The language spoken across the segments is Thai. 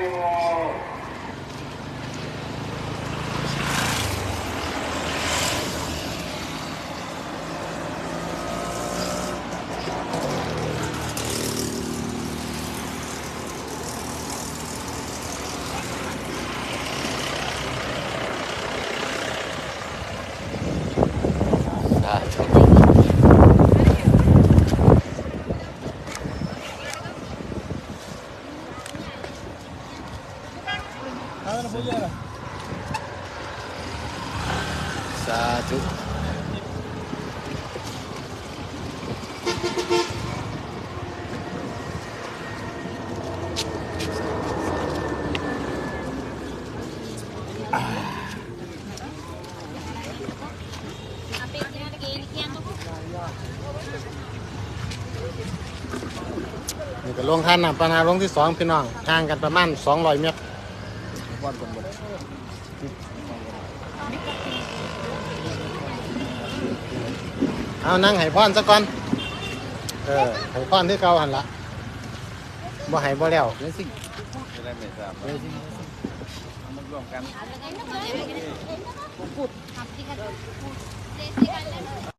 ส ลงท่านน้ำปานาลงที่สองพี่น้องห่างกันประมาณสองร้อยเมตรเอานั่งไห้พรซะก่อนเออไห้พรที่เก่าหันละบ่ไห้บ่แล้วนี่สิจะได้ไม่ทราบมันรวมกันพอแล้วไม่ไม่ไม่ไม่ไม่อะไรไม่ดีกว่าพูด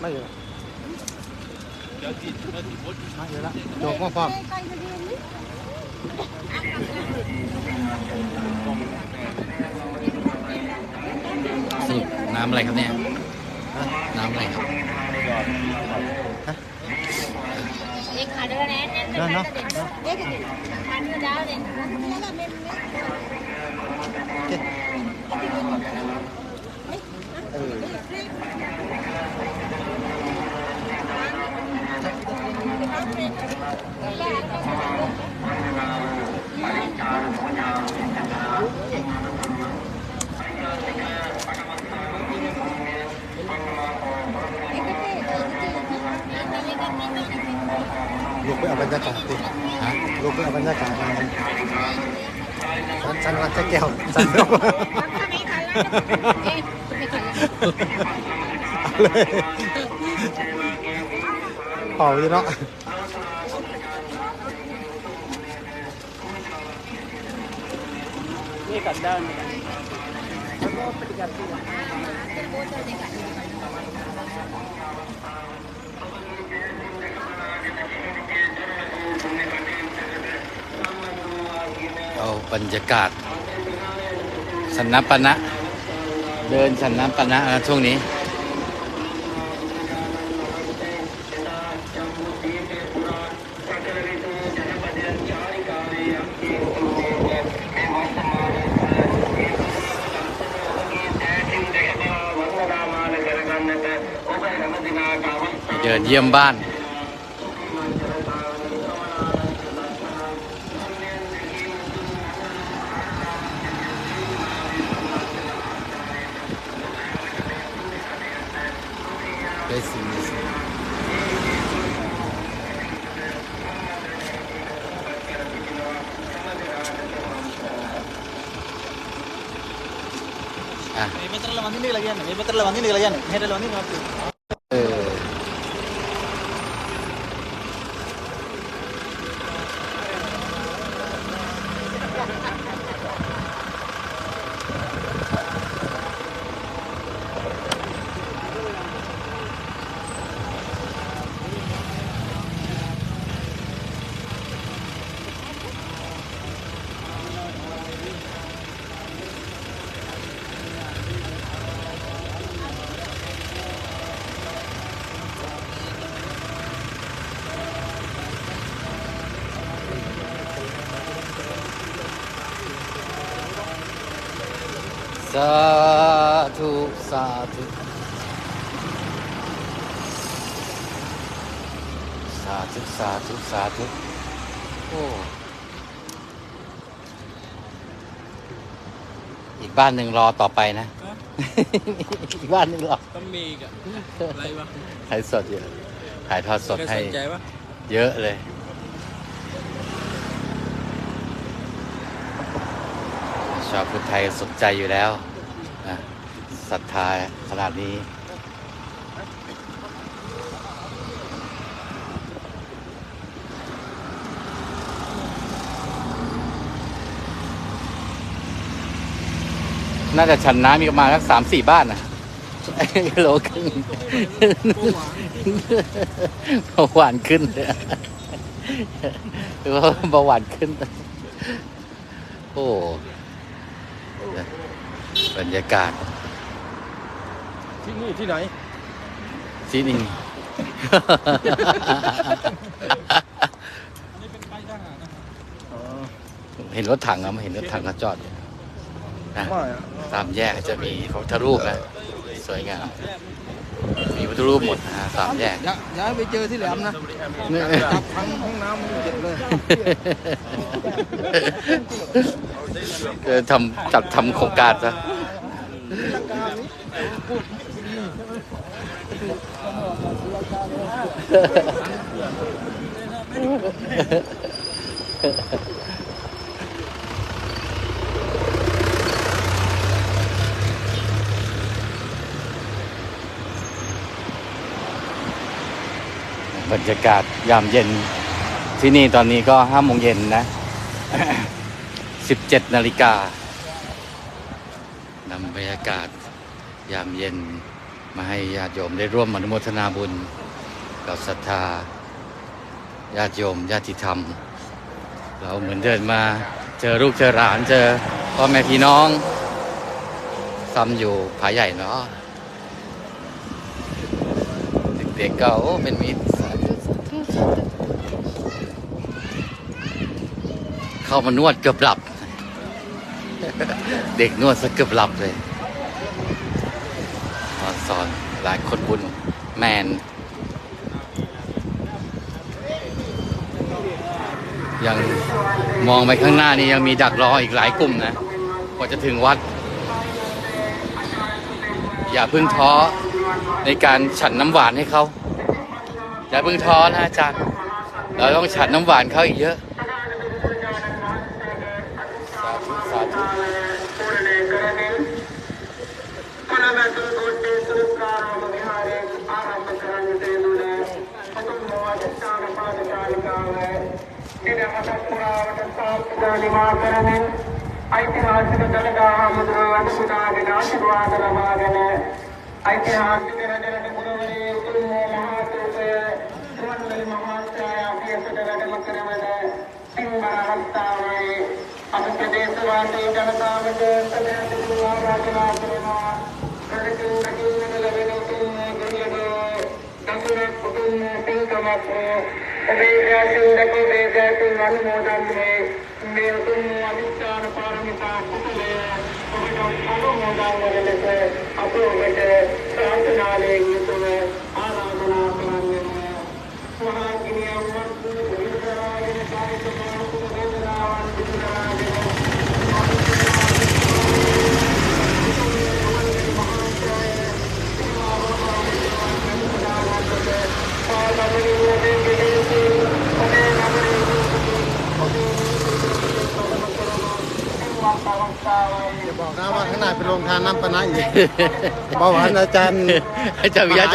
ไม่เยอะไม่เยอะละโยกมาพร้อม สรุปน้ำอะไรครับเนี่ย น้ำอะไรครับ एक खाने का नैन नैन ना, ना, एक खाने का डाल देเอ บรรยากาศมาฉันฉันวันจะแก้วฉันยกไม่ขันแล้วเลยเป่าอยู่เนาะนี่กันด้านนี่เอา บรรยากาศสันนปนะเดินสันนปนะนะช่วงนี้ เดินเยี่ยมบ้าน මේ පතරල වඳින්නේ කියලා කියන්නේ. මේ පතරල වඳින්නේ කියලා කියන්නේ. මෙහෙටල වඳින්නේ สาธุสาธุสาธุสาธุสาธุโอ้อีกบ้านหนึ่งรอต่อไปนะ อีกบ้านหนึ่งรอก็มีอีกับอะไรวะถ่ายสดอยู่ถ่ายทอดสดให้ สนใจวะ เยอะเลย ชาวพุทธไทยสนใจอยู่แล้วนะศรัทธาขนาดนี้ น่าจะชันน้ำมีประมาณสักสามสี่บ้านนะโลครึ่งเบาหวานขึ้นเลยหรือว่าเบาหวานขึ้น โอ้ บรรยากาศ ที่นี่ที่ไหน ที่นี่ อันนี้เป็นป้ายทหารนะครับเห็นรถถังอะไม่เห็นรถถังเขาจอดอยู่นะไม่อะตามแยกจะมีพระพุทธรูปนะสวยงามมีพระพุ ทธรูปหมดนะฮะสามแยก อย่าอย่าไปเจอที่แหลมนะจับทั้งห้องน้ำมันเจ็บเลย เออทำจัดทำโครงการซะ บรรยากาศยามเย็น ที่นี่ตอนนี้ก็ห้าโมงเย็นนะ สิบเจ็ดนาฬิกานำบรรยากาศยามเย็นมาให้ญาติโยมได้ร่วมอนุโมทนาบุญ กับศรัทธาญาติโยมญาติธรรม เราเหมือนเดินมาเจอลูกเจอหลานเจอพ่อแม่พี่น้องซ้ำอยู่ผาใหญ่เนาะเด็กๆก็โอ้เป็นมิตร เข้ามานวดเกือบหลับ เด็กนวดซะเกือบหลับเลยสอนสอนหลายคนบุญแมน ยังมองไปข้างหน้านี่ยังมีดักรออีกหลายกลุ่มนะกว่าจะถึงวัด อย่าเพิ่งท้อในการฉันน้ำหวานให้เขา อย่าเพิ่งท้อนะอาจารย์ เราต้องฉันน้ำหวานเขาอีกเยอะ สาธุสาธุ ಐತಿಹಾಸಿಕ ದಳಗಾಹ ಮುದ್ರಾದಿನ ಆಶೀರ್ವಾದ ಲಭಾಗನೆ ಐತಿಹಾಸಿಕ ರಜರಟ ಗುರುವರೇ ಕುರುಮ ಮಹಾತೂಪಯ ශ්‍රීමන්වැලි මහාචාර්ය අපේසට වැඩම කරවන සිංහල අවස්ථාවේ අප ප්‍රදේශවාසී ජනතාවට සදා සිදු ආරාධනා කරනවා රටකින් රකින්න ලැබෙන උතුම් ගුණයක දකුණ උතුම් පින්කමක් ඔබේ රැසින් දකෝ දේශයෙන් අනුමෝදන් වේ මේ උතුම් අනිත්‍යාන පාරමිතා කුසලය ඔබට අනුමෝදන් වන ලෙස අප ඔබට ප්‍රාර්ථනාලයෙන් යුතුව บอกนะว่าข้างหน้าเป็นโรงทานน้ำปะนะอีกเบาหวานอาจารย์อาจารย์วิยาจ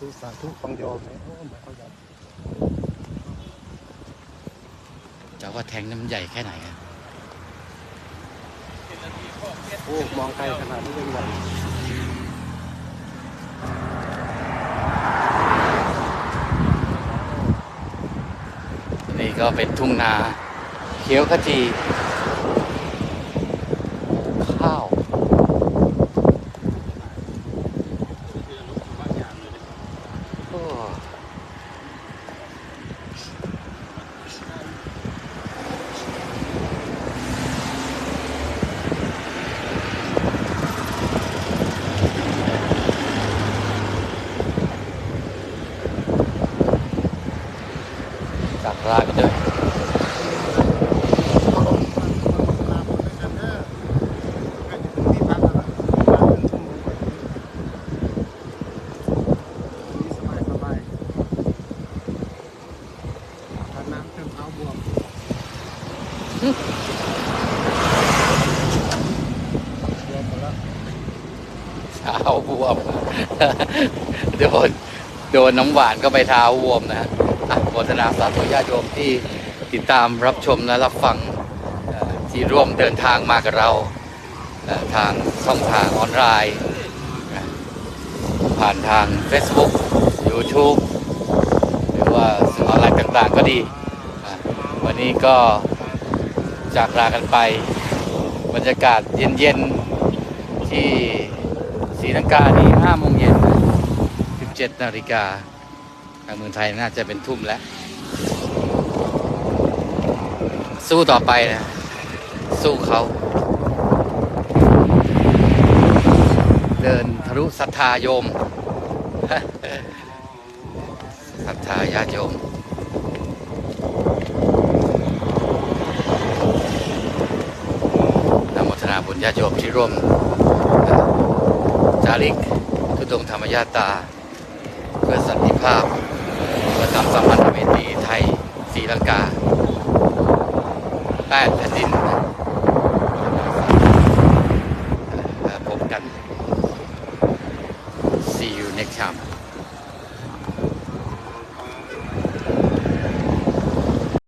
เธุสาธุฟังโยมโโอ้มองไกลขนาดนี้เลยนี่ก็เป็นทุ่งนาเขียวขจี ข้าว โอ้ จากลากันด้วยน้ำเติมเท้าบวมเท้าบวม โดน โดนน้ำหวานก็ไปเท้าบวมนะฮะอะ โมทนาสาธุญาโยมที่ติดตามรับชมและรับฟังที่ร่วมเดินทางมากับเราทางช่องทางออนไลน์ ผ่านทาง Facebook YouTube หรือว่าสื่อออนไลน์ต่างๆก็ดี วันนี้ก็จากลากันไป บรรยากาศเย็นๆที่ศรีลังกานี่5โมงเย็น17 นาฬิกา ทางเมืองไทยน่าจะเป็นทุ่มแล้ว สู้ต่อไปนะ สู้เขา เดินทะลุศรัทธาโยมศรัทธาญาติโยมนุโมทนาบุญญาติโยมที่ร่วม จาริกทุดงธรรมญาตา เพื่อสันติภาพ เพื่อทำสัมพันธเมตรีไทยศรีลังกา 8 แผ่นดิน